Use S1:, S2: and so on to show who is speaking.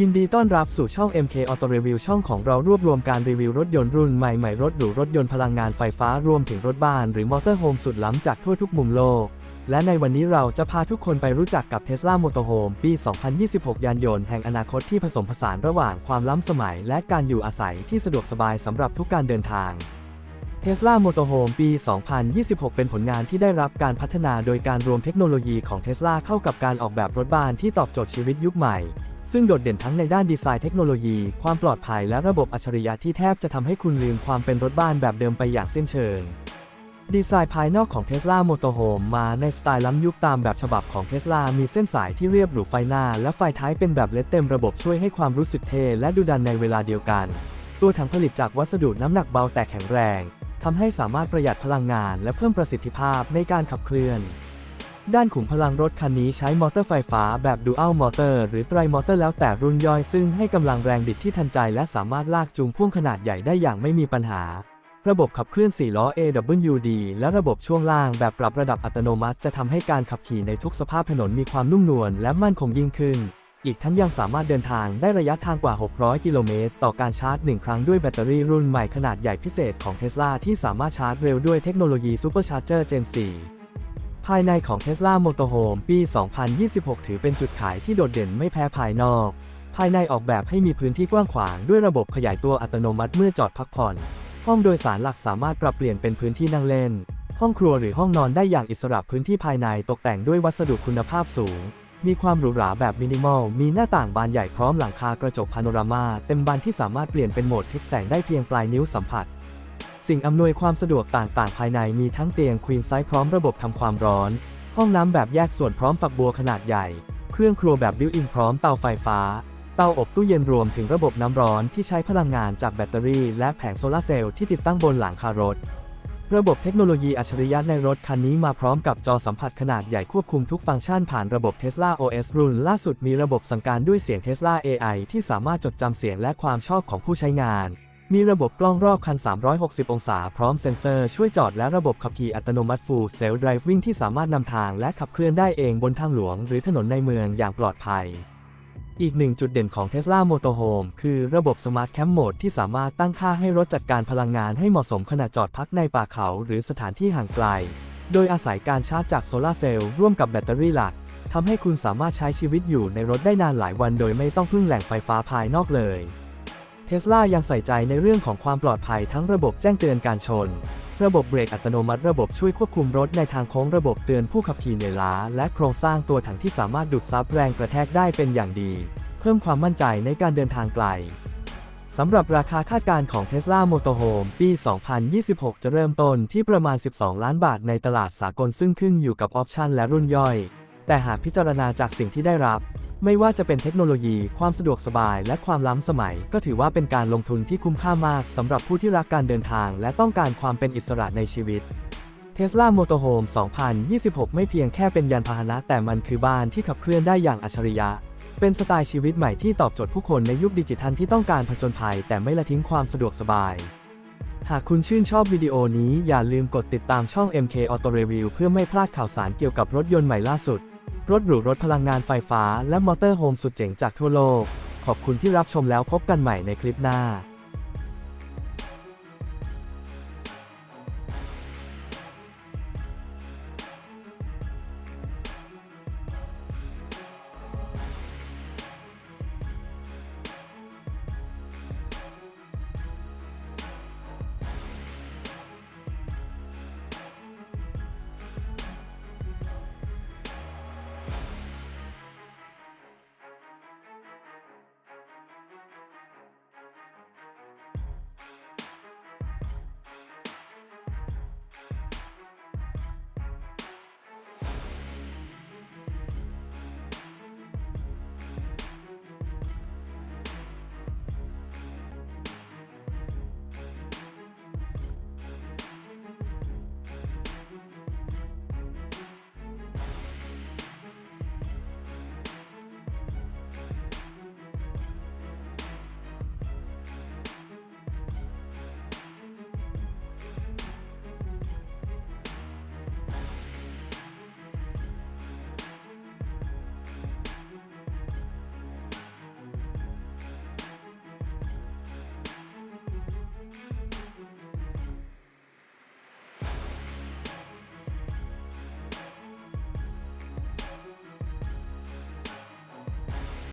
S1: ยินดีต้อนรับสู่ช่อง MK Auto Review ช่องของเรารวบรวมการรีวิวรถยนต์รุ่นใหม่ๆรถหรูรถยนต์พลังงานไฟฟ้ารวมถึงรถบ้านหรือมอเตอร์โฮมสุดล้ำจากทั่วทุกมุมโลก และในวันนี้เราจะพาทุกคนไปรู้จักกับ Tesla Motorhome ปี 2026 ยานยนต์แห่งอนาคตที่ผสมผสานระหว่างความล้ำสมัย และการอยู่อาศัยที่สะดวกสบายสำหรับทุกการเดินทาง Tesla Motorhome ปี 2026 เป็นผลงานที่ได้รับการพัฒนาโดยการรวมเทคโนโลยีของ Tesla เข้ากับการออกแบบรถบ้านที่ตอบโจทย์ชีวิตยุคใหม่ ซึ่งโดดเด่นทั้งในด้านดีไซน์เทคโนโลยี ความปลอดภัยและระบบอัจฉริยะที่แทบจะทำให้คุณลืมความเป็นรถบ้านแบบเดิมไปอย่างสิ้นเชิงดีไซน์ภายนอกของ Tesla Motorhome มาในสไตล์ล้ำยุคตามแบบฉบับของ Tesla มีเส้นสายที่เรียบหรูไฟหน้า และไฟท้ายเป็นแบบเลดเต็มระบบช่วยให้ความรู้สึกเท่และดูดันในเวลาเดียวกัน ตัวถังผลิตจากวัสดุน้ำหนักเบาแต่แข็งแรงทำให้สามารถประหยัดพลังงานและเพิ่มประสิทธิภาพในการขับเคลื่อน ด้านขุมพลังรถคันนี้ใช้มอเตอร์ไฟฟ้าแบบ Dual Motor หรือไตรมอเตอร์แล้วแต่รุ่นย่อยซึ่งให้กำลังแรงบิดที่ทันใจและสามารถลากจูงพ่วงขนาดใหญ่ได้อย่างไม่มีปัญหา ระบบขับเคลื่อน 4 ล้อ AWD และระบบช่วงล่างแบบปรับระดับอัตโนมัติ จะทำให้การขับขี่ในทุกสภาพถนนมีความนุ่มนวลและมั่นคงยิ่งขึ้น อีกทั้งยังสามารถเดินทางได้ระยะทางกว่า 600 กิโลเมตรต่อการชาร์จ 1 ครั้งด้วยแบตเตอรี่รุ่นใหม่ขนาดใหญ่พิเศษของ Tesla ที่สามารถชาร์จเร็วด้วยเทคโนโลยี Supercharger Gen 4 ภายในของ Tesla Motorhome ปี 2026 ถือเป็นจุดขายที่โดดเด่นไม่แพ้ภายนอก ภายในออกแบบให้มีพื้นที่กว้างขวางด้วยระบบขยายตัวอัตโนมัติเมื่อจอดพักผ่อน ห้องโดยสารหลักสามารถปรับเปลี่ยนเป็นพื้นที่นั่งเล่น ห้องครัวหรือห้องนอนได้อย่างอิสระพื้นที่ภายในตกแต่งด้วยวัสดุคุณภาพสูง มีความหรูหราแบบมินิมอล มีหน้าต่างบานใหญ่พร้อมหลังคากระจกพาโนรามาเต็มบานที่สามารถเปลี่ยนเป็นโหมดทึบแสงได้เพียงปลายนิ้วสัมผัส สิ่งอำนวยความสะดวกต่างๆ ภายในมีทั้งเตียงควีนไซส์พร้อมระบบทำความร้อน ห้องน้ำแบบแยกส่วนพร้อมฝักบัวขนาดใหญ่ เครื่องครัวแบบบิวอินพร้อมเตาไฟฟ้า เตาอบตู้เย็นรวมถึงระบบน้ำร้อนที่ใช้พลังงานจากแบตเตอรี่และแผงโซลาร์เซลล์ที่ติดตั้งบนหลังคารถ ระบบเทคโนโลยีอัจฉริยะในรถคันนี้มาพร้อมกับจอสัมผัสขนาดใหญ่ควบคุมทุกฟังก์ชันผ่านระบบ Tesla OS รุ่นล่าสุดมีระบบสั่งการด้วยเสียง Tesla AI ที่สามารถจดจำเสียงและความชอบของผู้ใช้งาน มีระบบกล้องรอบคัน 360 องศา พร้อมเซ็นเซอร์ช่วยจอดและระบบขับขี่อัตโนมัติ Full Self Driving ที่สามารถนำทางและขับเคลื่อนได้เองบนทางหลวง หรือถนนในเมืองอย่างปลอดภัย อีกหนึ่งจุดเด่นของ Tesla Motorhome คือระบบ Smart Camp Mode ที่สามารถตั้งค่าให้รถจัดการพลังงานให้เหมาะสมขณะจอดพักในป่าเขาหรือสถานที่ห่างไกล โดยอาศัยการชาร์จจากโซลาร์เซลล์ร่วมกับแบตเตอรี่หลักทำให้คุณสามารถใช้ชีวิตอยู่ในรถได้นานหลายวัน โดยไม่ต้องพึ่งแหล่งไฟฟ้าภายนอกเลย เทสลายังใส่ใจในเรื่องของความปลอดภัยทั้งระบบแจ้งเตือนการชน ระบบเบรกอัตโนมัติ ระบบช่วยควบคุมรถในทางโค้งระบบเตือนผู้ขับขี่เหนื่อยล้า และโครงสร้างตัวถังที่สามารถดูดซับแรงกระแทกได้เป็นอย่างดี เพิ่มความมั่นใจในการเดินทางไกลสำหรับราคาคาดการณ์ของ Tesla Motorhome ปี 2026 จะเริ่มต้นที่ประมาณ 12 ล้านบาทในตลาดสากลซึ่งขึ้นอยู่กับออปชันและรุ่นย่อย แต่หากพิจารณาจากสิ่งที่ได้รับ ไม่ว่าจะเป็นเทคโนโลยี ความสะดวกสบาย และความล้ำสมัย ก็ถือว่าเป็นการลงทุนที่คุ้มค่ามากสำหรับผู้ที่รักการเดินทาง และต้องการความเป็นอิสระในชีวิต Tesla Motorhome 2026 ไม่เพียงแค่เป็นยานพาหนะ แต่มันคือบ้านที่ขับเคลื่อนได้อย่างอัจฉริยะ เป็นสไตล์ชีวิตใหม่ที่ตอบโจทย์ผู้คนในยุคดิจิทัลที่ต้องการผจญภัย แต่ไม่ละทิ้งความสะดวกสบายหากคุณชื่นชอบวิดีโอนี้อย่าลืมกดติดตามช่อง MK Auto Review เพื่อไม่พลาดข่าวสารเกี่ยวกับรถยนต์ใหม่ล่าสุด รถหรูรถพลังงานไฟฟ้าและมอเตอร์โฮมสุดเจ๋งจากทั่วโลก ขอบคุณที่รับชมแล้วพบกันใหม่ในคลิปหน้า